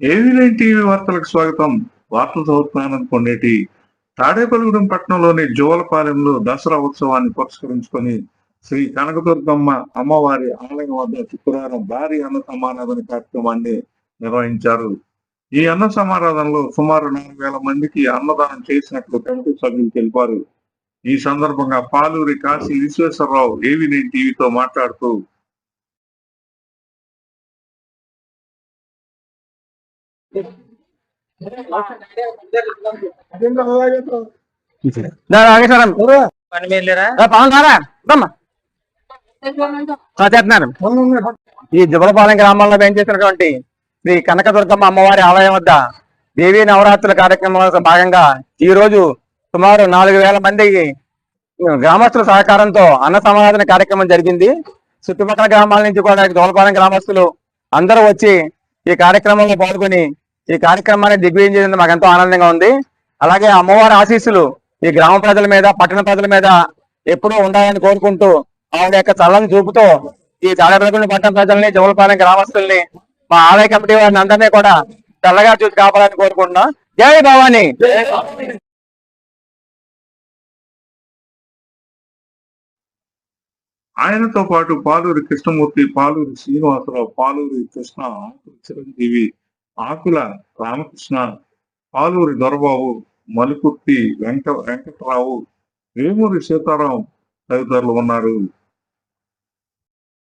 ఏవిలైన్ nine TV వార్తలకు స్వాగతం. వార్తలు చదువుతున్నాను కొండేటి తాడేపల్లిగూడెం పట్టణంలోని జోలపాలెంలో దసరా ఉత్సవాన్ని పురస్కరించుకొని శ్రీ కనకదుర్గమ్మ అమ్మవారి ఆలయం వద్ద శుక్రవారం భారీ అన్న సమారాధన కార్యక్రమాన్ని నిర్వహించారు. ఈ అన్న సమారాధనలో సుమారు నాలుగు వేల మందికి అన్నదానం చేసినట్లు కమిటీ సభ్యులు తెలిపారు. ఈ సందర్భంగా పాలూరి కాశీ విశ్వేశ్వరరావు ఏవి నైన్ టీవీతో మాట్లాడుతూ పని మీద లేరా? పవన్ రారా రమ్మా. ఆ, చేస్తున్నారు ఈ జుబలపాలెం గ్రామంలో వేయించేసినటువంటి శ్రీ కనకదుర్గమ్మ అమ్మవారి ఆలయం వద్ద దేవీ నవరాత్రుల కార్యక్రమంలో భాగంగా ఈ రోజు సుమారు నాలుగు వేల మందికి గ్రామస్తుల సహకారంతో అన్న సమారాధన కార్యక్రమం జరిగింది. చుట్టుపక్కల గ్రామాల నుంచి కూడా జోలపాలెం గ్రామస్తులు అందరూ వచ్చి ఈ కార్యక్రమంలో పాల్గొని ఈ కార్యక్రమాన్ని దిగ్విజయం చేసింది మాకు ఎంతో ఆనందంగా ఉంది. అలాగే అమ్మవారి ఆశీస్సులు ఈ గ్రామ ప్రజల మీద పట్టణ ప్రజల మీద ఎప్పుడూ ఉండాలని కోరుకుంటూ ఆవిడ యొక్క చల్లని చూపుతో ఈ తాడపల్లిగూడెం పట్టణ ప్రజల్ని జవలపాలెం గ్రామస్తుల్ని మా ఆలయ కమిటీ వారిని అందరినీ కూడా చల్లగా చూసి కాపాలని కోరుకుంటున్నాం. జై భవాని! ఆయనతో పాటు పాలూరి కృష్ణమూర్తి పాలూరి శ్రీనివాసరావు పాలూరి కృష్ణ చిరంజీవి ఆకుల రామకృష్ణ పాలూరి దొరబాబు మలుకుర్తి వెంక వెంకటరావు వేమూరి సీతారాం తదితరులు ఉన్నారు.